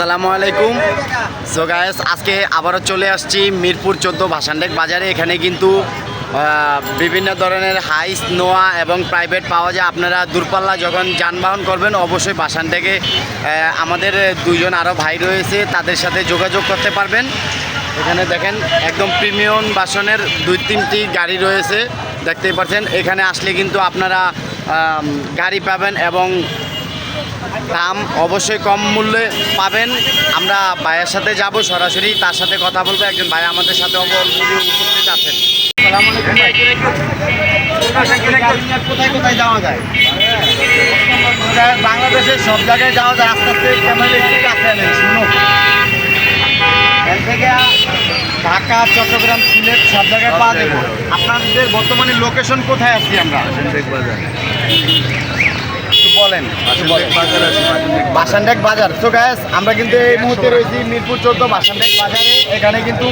আসসালামু আলাইকুম। So guys আজকে আবারও চলে আসছি মিরপুর চোদ্দ ভাসানডেক বাজারে। এখানে কিন্তু বিভিন্ন ধরনের হাইস, নোয়া এবং প্রাইভেট পাওয়া যায়। আপনারা দূরপাল্লা যখন যানবাহন করবেন, অবশ্যই বাসান আমাদের দুইজন আরও ভাই রয়েছে, তাদের সাথে যোগাযোগ করতে পারবেন। এখানে দেখেন, একদম প্রিমিয়াম বাসনের দুই তিনটি গাড়ি রয়েছে। দেখতেই পাচ্ছেন, এখানে আসলে কিন্তু আপনারা গাড়ি পাবেন এবং দাম অবশ্যই কম মূল্যে পাবেন। আমরা ভাইয়ের সাথে যাব সরাসরি তার সাথে কথা বলব। একজন ভাই আমাদের সাথে অলরেডি উপস্থিত আছেন। আসসালামু আলাইকুম ভাই কোথায় কোথায় যাওয়া যায়? বাংলাদেশের সব জায়গায় যাওয়া যায় আস্তে আস্তে কাছে এখান থেকে ঢাকা চট্টগ্রাম সিলেট সব জায়গায় পাওয়া যাবে। আপনাদের বর্তমানে লোকেশন কোথায় আছি আমরা একটু বলেন একটু বলেন। বাসানডেক বাজার। তো গ্যাস আমরা কিন্তু এই মুহূর্তে রয়েছি মিরপুর চোদ্দ বাসানডেক বাজারে। এখানে কিন্তু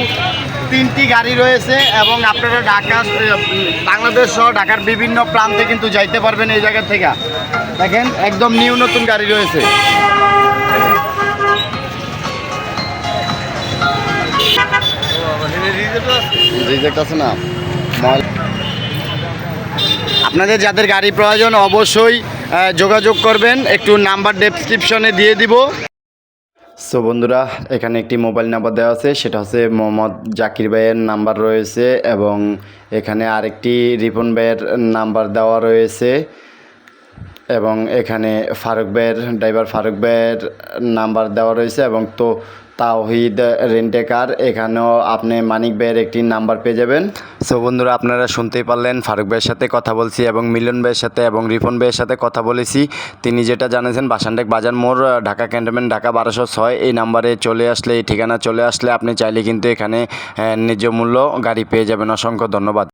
তিনটি গাড়ি রয়েছে এবং আপনারা ঢাকা, বাংলাদেশ সহ ঢাকার বিভিন্ন প্রান্তে কিন্তু যাইতে পারবেন এই জায়গা থেকে। দেখেন, একদম নিউ নতুন গাড়ি রয়েছে। আপনাদের যাদের গাড়ি প্রয়োজন, অবশ্যই যোগাযোগ করবেন, একটু নাম্বার ডেসক্রিপশনে দিয়ে দিব। সো বন্ধুরা, এখানে একটি মোবাইল নাম্বার দেওয়া আছে, সেটা হচ্ছে মোহাম্মদ জাকির ভাইয়ের নাম্বার রয়েছে এবং এখানে আরেকটি রিপন ভাইয়ের নাম্বার দেওয়া রয়েছে এবং এখানে ফারুক ভাইয়ের ড্রাইভার ফারুক ভাইয়ের নাম্বার দেওয়া রয়েছে এবং তো তাওহিদ রেন্টেকার, এখানেও আপনি মানিক ভাইয়ের একটি নাম্বার পেয়ে যাবেন। সো বন্ধুরা, আপনারা শুনতেই পারলেন, ফারুক ভাইয়ের সাথে কথা বলছি এবং মিলন ভাইয়ের সাথে এবং রিফন ভাইয়ের সাথে কথা বলেছি। তিনি যেটা জানিয়েছেন বাসানডেক বাজার মোড়, ঢাকা ক্যান্টনমেন্ট, ঢাকা বারোশো ছয়, এই নাম্বারে চলে আসলে, এই ঠিকানা চলে আসলে আপনি চাইলে কিন্তু এখানে ন্যায্য মূল্য গাড়ি পেয়ে যাবেন। অসংখ্য ধন্যবাদ।